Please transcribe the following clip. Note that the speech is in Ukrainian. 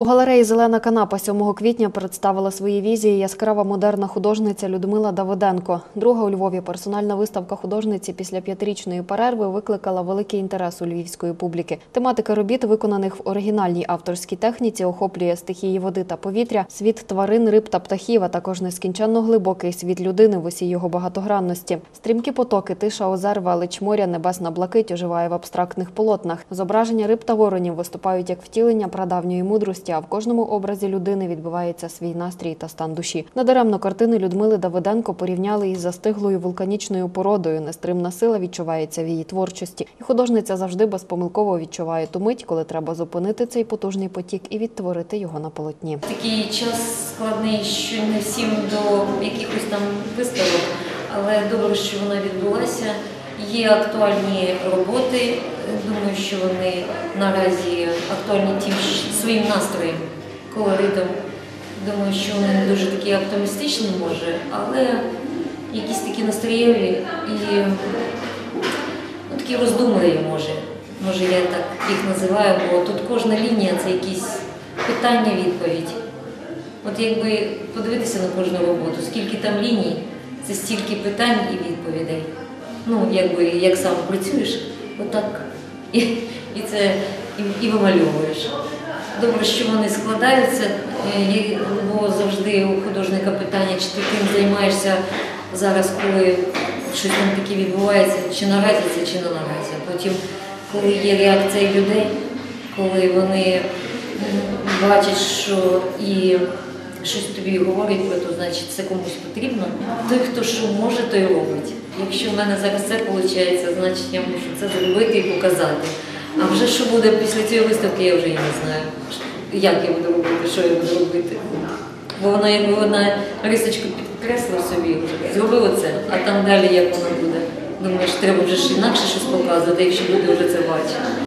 У галереї Зелена канапа 7 квітня представила свої візії яскрава модерна художниця Людмила Давиденко. Друга у Львові персональна виставка художниці після п'ятирічної перерви викликала великий інтерес у львівської публіки. Тематика робіт, виконаних в оригінальній авторській техніці, охоплює стихії води та повітря, світ тварин, риб та птахів, а також нескінченно глибокий світ людини в усій його багатогранності. Стрімкі потоки, тиша озер, велич моря, небесна блакить оживає в абстрактних полотнах. Зображення риб та воронів виступають як втілення прадавньої мудрості, а в кожному образі людини відбувається свій настрій та стан душі. Надаремно картини Людмили Давиденко порівняли із застиглою вулканічною породою. Нестримна сила відчувається в її творчості, і художниця завжди безпомилково відчуває ту мить, коли треба зупинити цей потужний потік і відтворити його на полотні. Такий час складний, що не всім до якихось там виставок, але добре, що вона відбулася. Є актуальні роботи. Думаю, що вони наразі актуальні тим своїм настроєм, колоритом. Думаю, що вони не дуже такі оптимістичні, може, але якісь такі настроєві і ну, такі роздумливі, може. Може, я так їх називаю, бо тут кожна лінія це якісь питання-відповідь. От якби подивитися на кожну роботу, скільки там ліній, це стільки питань і відповідей. Ну, якби як сам працюєш, отак і, і це і, і вимальовуєш. Добре, що вони складаються, е, є- бо завжди у художника питання, чи ти тим займаєшся зараз, коли щось там таке відбувається, чи наразі це, чи не наразі. Потім, коли є реакція людей, коли вони бачать, що і щось тобі говорить, то значить це комусь потрібно. Той, хто що може, той робить. Якщо в мене зараз це виходить, значить я мушу це зробити і показати. А вже що буде після цієї виставки, я вже і не знаю, як я буду робити, що я буду робити. Бо вона якби вона рисочку підкреслила собі, зробила це, а там далі як воно буде. Думаєш, треба вже ж інакше щось показувати, якщо люди вже це бачать.